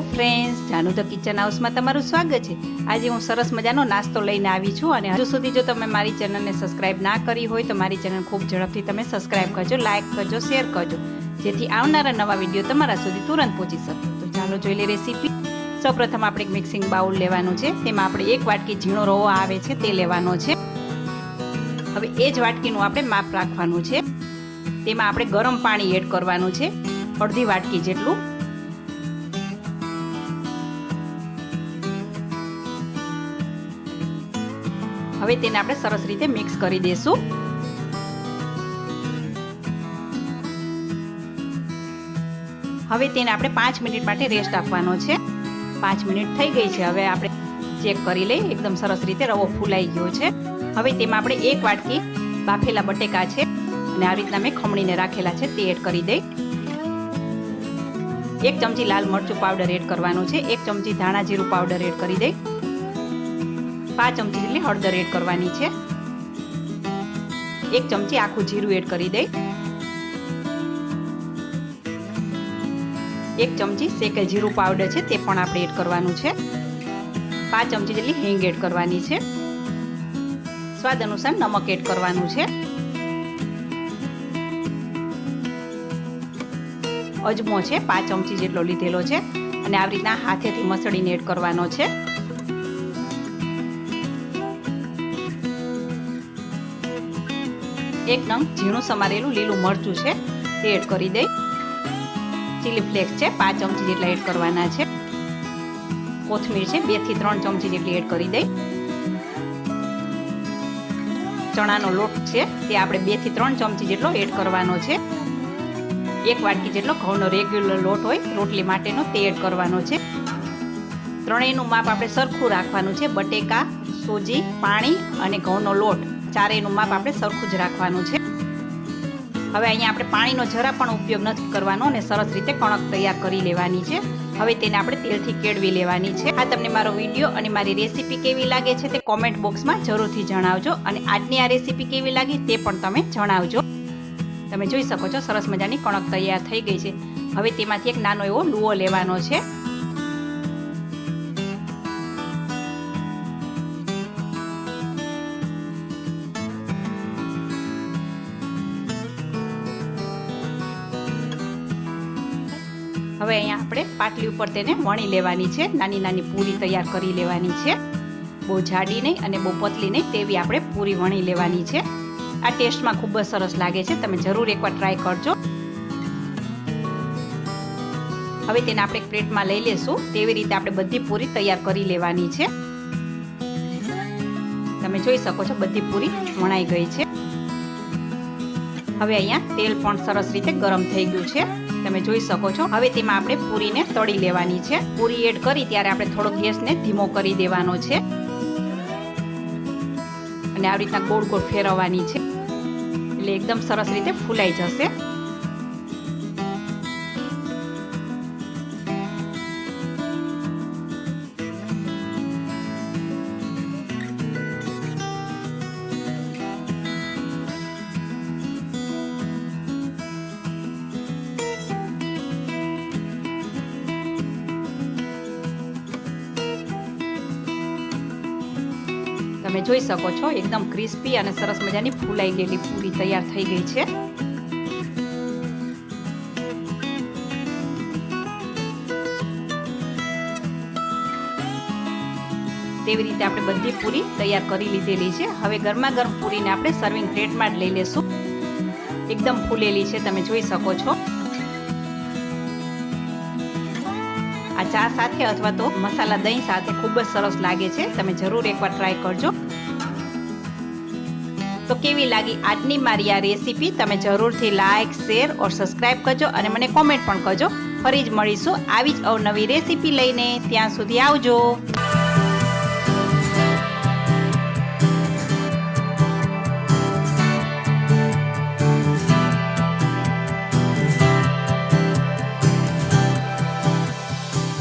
Friends Janu the kitchen હાઉસમાં તમારું સ્વાગત છે. આજે હું સરસ મજાનો નાસ્તો લઈને આવી છું અને હજુ સુધી જો તમે મારી ચેનલને સબસ્ક્રાઇબ ના કરી હોય તો મારી ચેનલ ખૂબ ઝડપથી તમે સબસ્ક્રાઇબ કરજો લાઇક કરજો શેર કરજો. જેથી આવનારા નવા વીડિયો તમારા સુધી તુરંત પહોંચી શકે. તો ચાલો જોઈ લઈએ રેસીપી સૌપ્રથમ આપણે એક મિક્સિંગ બાઉલ લેવાનું છે. તેમાં આપણે એક વાટકી ઝીણો રવો આવે છે, તે લેવાનો છે. હવે એ જ વાટકીનું આપણે માપ રાખવાનું છે. તેમાં આપણે ગરમ પાણી એડ કરવાનું છે. અડધી વાટકી જેટલું. હવે તેને આપણે સરસ રીતે મિક્સ કરી દઈશું હવે તેને આપણે પાંચ મિનિટ માટે રેસ્ટ આપવાનો છે. પાંચ મિનિટ થઈ ગઈ છે. હવે આપણે ચેક કરી લઈ એકદમ સરસ રીતે રવો ફૂલાઈ ગયો છે. હવે તેમાં આપણે એક વાટકી બાફેલા બટેકા છે અને આવી રીતના મેં ખમણીને રાખેલા છે. તે એડ કરી દઈ. એક ચમચી લાલ મરચું પાવડર એડ કરવાનું છે. એક ચમચી ધાણા જીરું પાવડર એડ કરી દઈ. પાંચ ચમચી જેટલી હળદર એડ કરવાની છે. એક ચમચી આખું જીરું એડ કરી દઈ. એક ચમચી શેકેલ જીરું પાવડર છે, તે પણ આપણે એડ કરવાનું છે. પાંચ ચમચી જેટલી હિંગ એડ કરવાની છે. સ્વાદ અનુસાર નમક એડ કરવાનું છે. અજમો છે, પાંચ ચમચી જેટલો લીધેલો છે અને આવી રીતના હાથેથી મસળીને એડ કરવાનો છે. એક નંગ ઝીણું સમારેલું લીલું મરચું છે, તે એડ કરી દઈ. ચીલી ફ્લેક્સ છે, પાંચ ચમચી જેટલા એડ કરવાના છે. કોથમીર છે, બેથી ત્રણ ચમચી જેટલી એડ કરી દઈ. ચણાનો લોટ છે, તે આપણે બેથી ત્રણ ચમચી જેટલો એડ કરવાનો છે. એક વાટકી જેટલો ઘઉંનો રેગ્યુલર લોટ હોય, રોટલી માટેનો તે એડ કરવાનો છે. ત્રણેયનું માપ આપણે સરખું રાખવાનું છે. બટેકા, સોજી, પાણી અને ઘઉંનો લોટ. ચારેયનું માપ આપણે સરખું જ રાખવાનું છે. હવે અહીંયા આપણે પાણીનો જરા પણ ઉપયોગ નથી કરવાનો અને સરસ રીતે કણક તૈયાર કરી લેવાની છે. હવે તેને આપણે તેલથી કેળવી લેવાની છે. આ તમને મારો વીડિયો અને મારી રેસીપી કેવી લાગે છે તે કોમેન્ટ બોક્સમાં જરૂરથી જણાવજો અને આજની આ રેસીપી કેવી લાગી તે પણ તમે જણાવજો. તમે જોઈ શકો છો સરસ મજાની કણક તૈયાર થઈ ગઈ છે. હવે તેમાંથી એક નાનો એવો લુઓ લેવાનો છે. હવે અહીંયા આપણે પાટલી ઉપર તેને વણી લેવાની છે. નાની નાની પૂરી તૈયાર કરી લેવાની છે. બહુ જાડી નહીં અને બહુ પતલી નહીં તેવી આપણે પૂરી વણી લેવાની છે. આ ટેસ્ટમાં ખૂબ જ સરસ લાગે છે. તમે જરૂર એકવાર ટ્રાય કરજો. હવે તેને આપણે એક પ્લેટમાં લઈ લેશું. તેવી રીતે આપણે બધી પૂરી તૈયાર કરી લેવાની છે. તમે જોઈ શકો છો બધી પૂરી વણાઈ ગઈ છે. હવે અહીંયા તેલ પણ સરસ રીતે ગરમ થઈ ગયું છે. તમે જોઈ શકો છો. હવે તેમાં આપણે પૂરીને તળી લેવાની છે. પૂરી એડ કરી ત્યારે આપણે થોડો ગેસને ધીમો કરી દેવાનો છે. અને આવી રીતના ગોળ ગોળ ફેરવવાની છે. એટલે એકદમ સરસ રીતે ફૂલાઈ જશે. તમે જોઈ શકો છો, એકદમ ક્રિસ્પી અને સરસ મજાની ફૂલાઈ ગયેલી પૂરી તૈયાર થઈ ગઈ છે. તેવી રીતે આપણે બધી પૂરી તૈયાર કરી લીધેલી છે. હવે ગરમા ગરમ પૂરીને આપણે સર્વિંગ પ્લેટમાં જ લઈ લેશું. એકદમ ફૂલેલી છે, તમે જોઈ શકો છો. આ ચા સાથે અથવા તો મસાલા દહીં સાથે ખૂબ જ સરસ લાગે છે. તમે જરૂર એકવાર ટ્રાય કરજો. તો કેવી લાગી આજની મારી આ રેસીપી તમે જરૂરથી લાઇક શેર ઓર સબસ્ક્રાઇબ કરજો અને મને કોમેન્ટ પણ કરજો. ફરી જ મળીશું આવી જ અવનવી રેસીપી લઈને. ત્યાં સુધી આવજો.